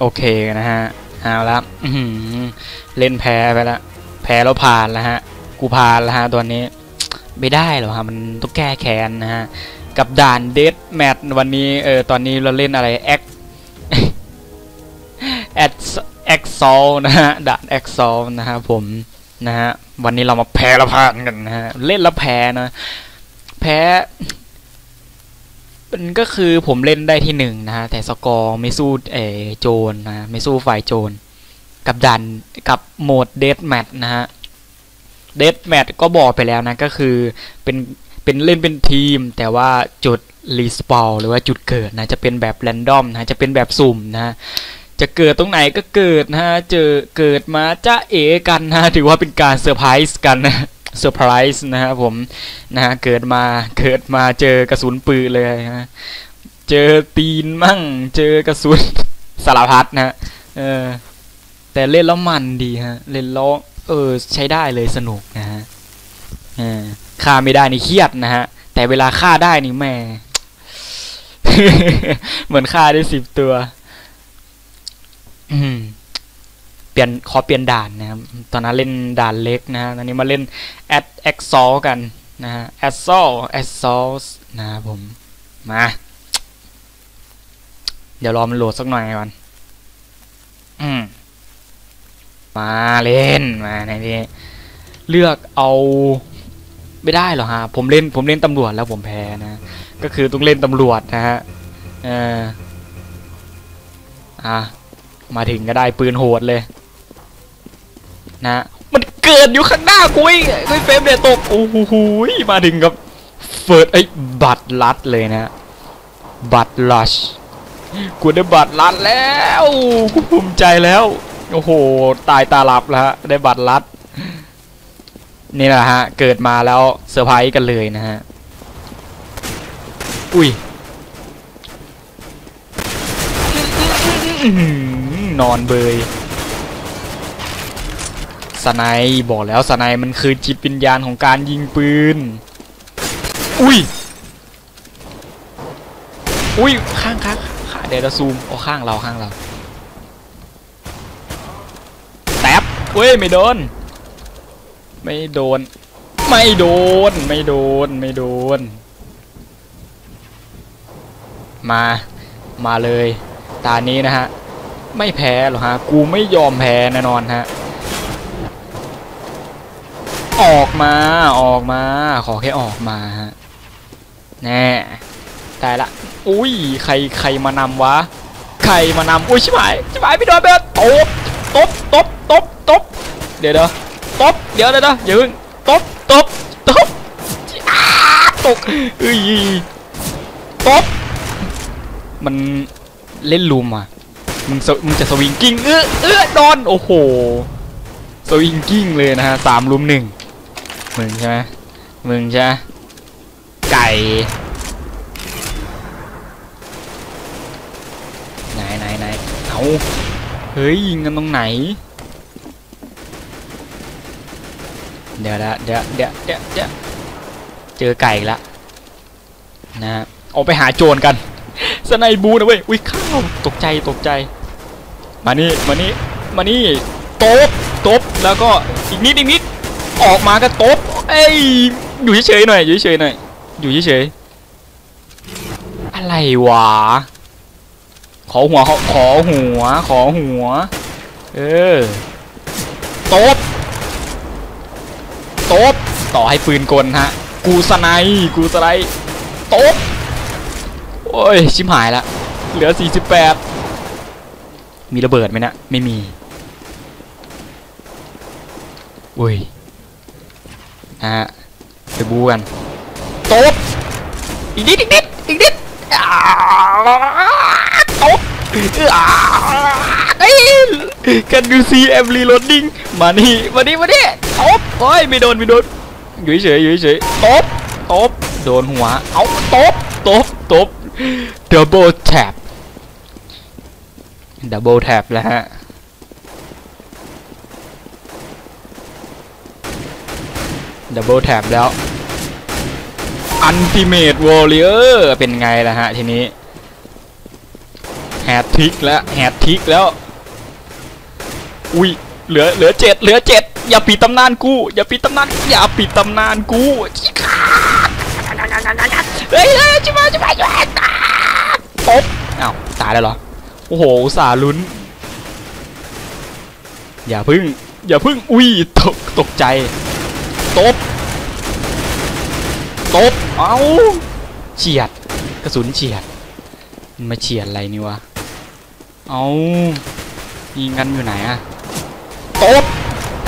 โอเคนะฮะเอาละเล่นแพ้ไปละแพ้แล้วผ่านแล้วฮะ กูผ่านแล้วฮะตัวนี้ ไม่ได้หรอฮะมันต้องแก้แค้นนะฮะ กับด่านเดดแมทวันนี้เออตอนนี้เราเล่นอะไรแอคแอดแอคซอลนะฮะด่านแอคซอลนะฮะผมนะฮะวันนี้เรามาแพ้และผ่านกันนะฮะเล่นแล้วแพ้นะ แพ้ มันก็คือผมเล่นได้ที่หนึ่งนะฮะแต่สกอร์ไม่สู้เอโจรนะไม่สู้ฝ่ายโจรกับดันกับโหมดเดดแมทนะฮะเดดแมทก็บอกไปแล้วนะก็คือเป็นเป็นเล่นเป็นทีม แต่ว่าจุดรีสปาหรือว่าจุดเกิดนะจะเป็นแบบแรนดอมนะจะเป็นแบบสุ่มนะจะเกิดตรงไหนก็เกิดนะฮะเจอเกิดมาจะเอกันนะฮะถือว่าเป็นการเซอร์ไพรส์กันนะ เซอร์ไพรส์นะครับผมนะฮะเกิดมาเกิดมาเจอกระสุนปืนเลยฮะเจอตีนมั่ง เจอกระสุนสารพัดนะเออแต่เล่นแล้วมันดีฮะเล่นแล้วเออใช้ได้เลยสนุกนะฮะอฆ่าไม่ได้นี่เครียดนะฮะ แต่เวลาฆ่าได้นี่แม่ เหมือนฆ่าได้สิบตัว อืม เปลี่ยนขอเปลี่ยนด่านนะครับ ตอนนั้นเล่นด่านเล็กนะฮะตอนนี้มาเล่น at a x s a u l กันนะฮะ assault assault นะครับผม มา เดี๋ยวรอมันโหลดสักหน่อยก่อนอืมมาเล่นมาในนี้เลือกเอาไม่ได้หรอฮะผมเล่นผมเล่นตำรวจแล้วผมแพ้นะ ก็คือต้องเล่นตำรวจนะฮะเอออะมาถึงก็ได้ปืนโหดเลย นะมันเกิดอยู่ข้างหน้ากูอีกไอ้เฟมเนี่ยตกโอ้โหมาถึงกับเฟิร์สไอ้บัตรลัดเลยนะ บัตรลัชกูได้บัตรลัดแล้วกูภูมิใจแล้ว โอ้โห ตายตาหลับแล้วฮะได้บัตรลัด นี่แหละฮะ เกิดมาแล้วเซอร์ไพรส์กันเลยนะฮะ อุ้ยนอนเบย สไนบอกแล้วสไนมันคือจิตวิญญาณของการยิงปืน อุ้ย อุ้ย ข้างข้างเดี๋ยวเราซูมโอ้ข้างเราข้างเราแท็บเว้ย ไม่โดน ไม่โดน ไม่โดน ไม่โดน ไม่โดน มา มาเลย ตานี้นะฮะ ไม่แพ้หรอกฮะ กูไม่ยอมแพ้แน่นอนฮะ ออกมาออกมา ขอแค่ออกมาฮะแน่ได้ละอุ้ยใครใครมานำวะใครมานำอุ้ยชิบหายชิบหายพี่โดนไปแล้วตบตบตบตบตบเดี๋ยวเดี๋ยวตบเดี๋ยวเดี๋ยวเดี๋ยวอย่าเพิ่งตบตบตบตกเอ้ยตบมันเล่นลุมอะมึงมึงจะสวิงกิ้งเออเออโดนโอ้โหสวิงกิ้งเลยนะฮะสามลุมหนึ่ง มึงใช่ไหมมึงใช่ไหมไก่ไหนไหนไหนเอาเฮ้ยยิงกันตรงไหน เดี๋ยวละเดี๋ยวเดี๋ยวเดี๋ยวเดี๋ยวเจอไก่อีกละนะฮะเอาไปหาโจรกันสไนบูนะเว้ยอุ้ยข้าวตกใจตกใจ มานี่มานี่มานี่ตบตบแล้วก็อีกนิดอีกนิด ออกมาก็ตบเอ้ยอยู่เฉยๆหน่อยอยู่เฉยๆหน่อยอยู่เฉยๆอะไรวะขอหัวขอขอหัวขอหัว เออตบตบต่อให้ปืนกลฮะ กูสไนด์กูสไนด์ตบโอ้ยชิมหายละเหลือ 48 มีระเบิดไหมนะไม่มีอุ้ย ฮะไปบูกันตบอีกนิดอีกนิดอีกนิดตบเอ้ย Can you see I'm reloading มานี่มานี่มานี่ตบโอ้ยไม่โดนไม่โดนอยู่เฉยอยู่เฉยตบตบโดนหัวเอาตบตบตบ double tap double tap แล้วฮะ double tap แล้ว ultimate warrior เป็นไงล่ะฮะทีนี้แฮตทิกแล้วแฮตทิกแล้ว อุ้ยเหลือเหลือเจ็ดเหลือเจ็ดอย่าปิดตำนานกูอย่าปิดตำนานอย่าปิดตำนานกูเฮ้ยเฮ้ยจิมาจิมาจิมาตบอ้าวตายแล้วเหรอโอ้โหสาลุ้น อย่าพึ่ง อย่าพึ่งอุ้ยตกตกใจ ตบ ตบ เอาเฉียด กระสุนเฉียด มันมาเฉียดอะไรนี่วะ เอายิงกันอยู่ไหนอะตบ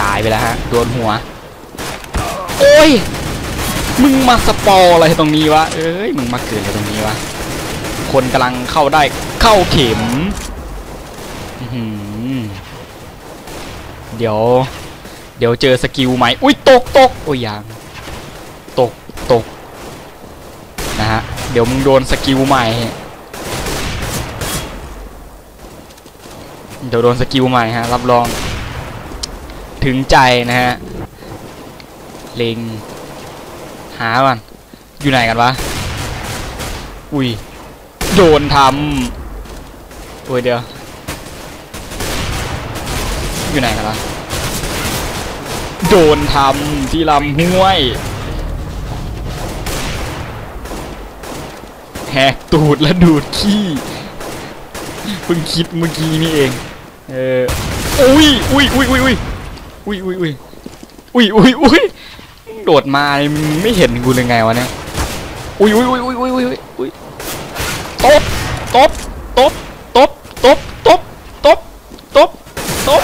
ตายไปแล้วฮะ โดนหัว โอ้ย มึงมาสปอร์อะไรตรงนี้วะ เอ้ย มึงมาเกิดอะไรตรงนี้วะ คนกำลังเข้าได้ เข้าเข็ม เดี๋ยว เดี๋ยวเจอสกิลใหม่อุ้ยตกตกโอ้ยยังตกตกนะฮะเดี๋ยวมึงโดนสกิลใหม่เดี๋ยวโดนสกิลใหม่ฮะรับรอง ถึงใจนะฮะเล็งหามันอยู่ไหนกันวะอุ้ยโดนทำโอ้ยเดี๋ยวอยู่ไหนกันวะ โดนทำที่ลำห้วยแหกตูดและดูดขี้เพิ่งคิดเมื่อกี้นี่เอง เอออุ้ยอุ้ยอุ้ยอุ้ยอุ้ยอุ้ยอุ้ยอุ้ยอุ้ยอุ้ยอุ้ยโดดมาไม่เห็นกูเลยไงวะเนี่ยอุ้ยอุ้ยอุ้ยอุ้ยอุ้ยอุ้ยอุ้ยตบตบตบตบตบตบตบตบตบ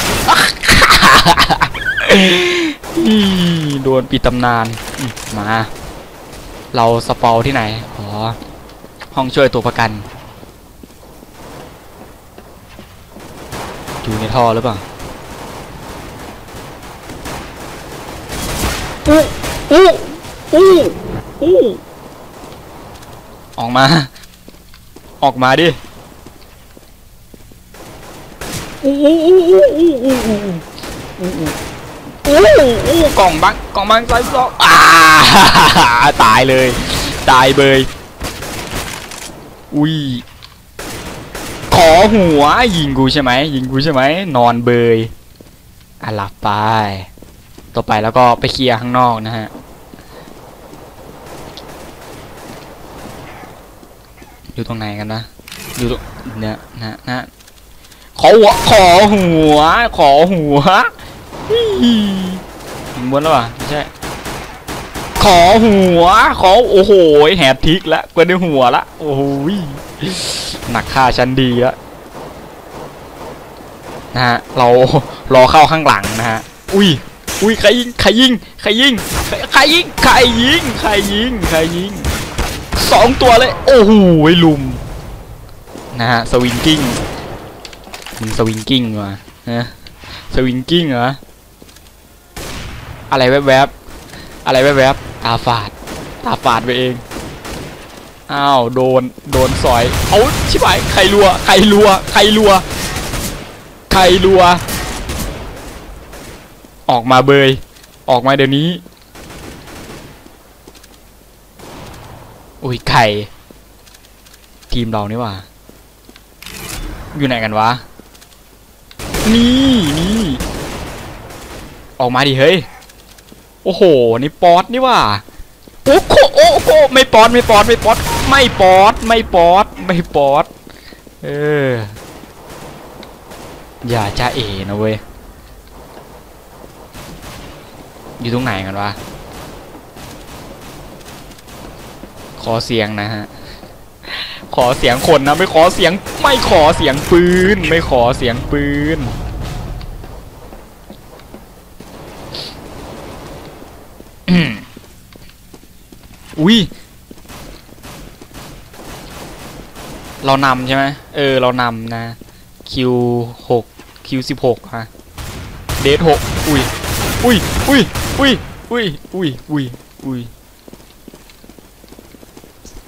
อีโดนปิดตำนานมมา เราสปอลที่ไหนอ๋อห้องช่วยตัวประกัน อยู่ในท่อหรือเปล่าอู้อู้อู้อู้ออกมา ออกมาดิอู้อู้อู้อู้อู้อู้อู้ อู้อู้กล่องบังกล่องบังไซส์สองอ่าตายเลย ตายเบยอุ้ยขอหัวยิงกูใช่ไหมยิงกูใช่ไหมนอนเบยอะหลับไป ต่อไปแล้วก็ไปเคลียร์ข้างนอกนะฮะอยู่ตรงไหนกันนะอยู่ตรงเนี่ยนะนะขอหัวขอหัว ขอหัว อี้ยิงบนแล้วป่ะไม่ใช่ ขอหัว ขอโอ้โหแหบทิกแล้วกวนในหัวละ โอ้โหหนักค่าชั้นดีแล้วนะฮะ เรารอเข้าข้างหลังนะฮะ อุ้ย อุ้ย ใครยิง ใครยิง ใครยิง ใครยิง ใครยิง ใครยิง ใครยิง สองตัวเลย โอ้โหลุม นะฮะ สวิงกิ้ง มึงสวิงกิ้งวะนะสวิงกิ้งเหรอ อะไรแวบๆอะไรแวบๆตาฝาด ตาฝาดไปเอง อ้าว โดน โดนสอย เอาชิบหายใครรัว ใครรัว ใครรัว ใครรัว ออกมาเบย ออกมาเดี๋ยวนี้ อุ้ย ไข่ ทีมเรานี่ว่า อยู่ไหนกันวะ นี่นี่ออกมาดิเฮ้ย โอ้โห นี่ป๊อตนี่ว่าโอ้โหโอ้โหไม่ป๊อตไม่ป๊อตไม่ป๊อตไม่ป๊อตไม่ป๊อตไม่ป๊อตเออ อย่าจ้าเอนะเว้ย อยู่ตรงไหนกันวะ ขอเสียงนะฮะ ขอเสียงคนนะ ไม่ขอเสียง ไม่ขอเสียงปืน ไม่ขอเสียงปืน อุ้ยเรานำใช่ไหมเออ เรานำนะคิวหกคิวสิบหกฮะเดทหกอุ้ย อุ้ย อุ้ย อุ้ย อุ้ย อุ้ย อุ้ย อุ้ย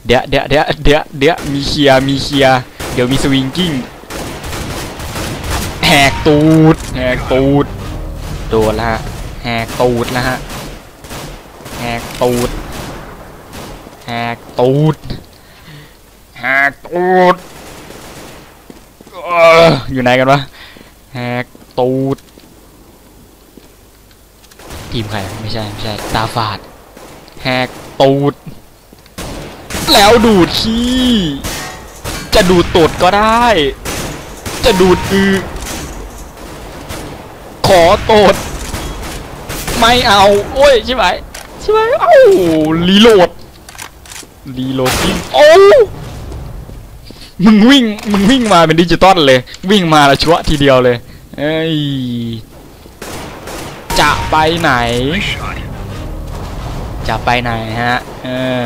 เดี๋ยวเดี๋ยวเดี๋ยวเดี๋ยวเดี๋ยวมีเคลียร์ มีเคลียร์ เดี๋ยวมีสวิงกิ้ง แหกตูด แหกตูด โดนละฮะ แหกตูดล้วฮะ แหกตูด แหกตูดแหกตูดอยู่ไหนกันวะแฮกตูดทีมใครไม่ใช่ไม่ใช่ตาฝาดแฮกตูด แล้วดูดขี้จะดูดตูดก็ได้ จะดูดอือขอตูดไม่เอา โอ้ยใช่ไหมใช่ไหมเอ้ารีโหลด รีโหลดจริงโอ้มึงวิ่งมึงวิ่งมาเป็นดิจิตอลเลย วิ่งมาล้วชัวทีเดียวเลย เอ้ยจะไปไหน จะไปไหนฮะเออ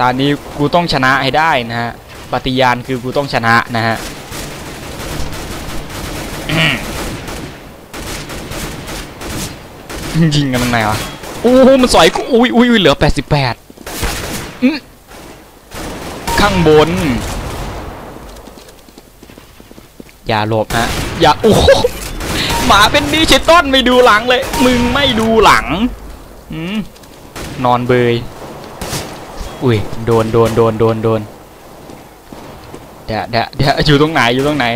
ตอนนี้กูต้องชนะให้ได้นะฮะปฏิญาณคือกูต้องชนะนะฮะยิงกันตรงไหนวะโอ้โหมันสอยกูอุ้ยอุ้ยอุ้ยเหลือแปดสิบแปด ข้างบน อย่าหลบฮะอย่าโอ้หมาเป็นดิจิตอลไม่ดูหลังเลย มึงไม่ดูหลังอนอนเบย อุ้ย โดนโดนโดนโดนโดนเดี๋ยวเดี๋ยวเดี๋ยวอยู่ตรงไหนอยู่ตรงไหน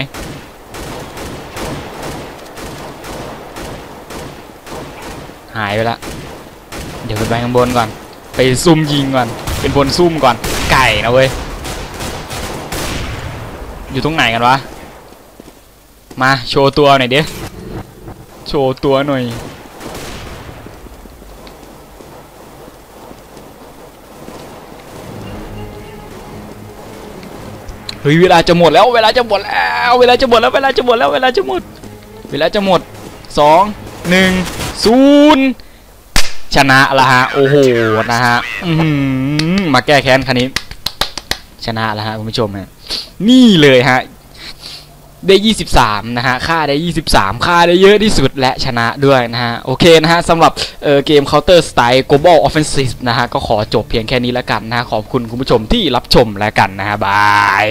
หายไปละ เดี๋ยวไปไปข้างบนก่อน ไปซุ่มยิงก่อน เป็นบนซุ่มก่อน ไก่นะเว้ย อยู่ตรงไหนกันวะ มาโชว์ตัวหน่อยเดิโชว์ตัวหน่อย เฮ้ยเวลาจะหมดแล้วเวลาจะหมดแล้วเวลาจะหมดแล้วเวลาจะหมดแล้วเวลาจะหมด เวลาจะหมดสองหนึ่งศูนย์ชนะละฮะโอ้โหนะฮะมาแก้แค้นคันนี้ ชนะล้วฮะคุณผู้ชมฮะ นี่เลยฮะได้ 23 นะฮะ ค่าได้ 23 ค่าได้เยอะที่สุดและชนะด้วยนะฮะ โอเคนะฮะสำหรับเเกม Counter Strike Global Offensive นะฮะ ก็ขอจบเพียงแค่นี้แล้วกันนะฮะขอบคุณคุณผู้ชมที่รับชมแล้วกันนะฮะ บาย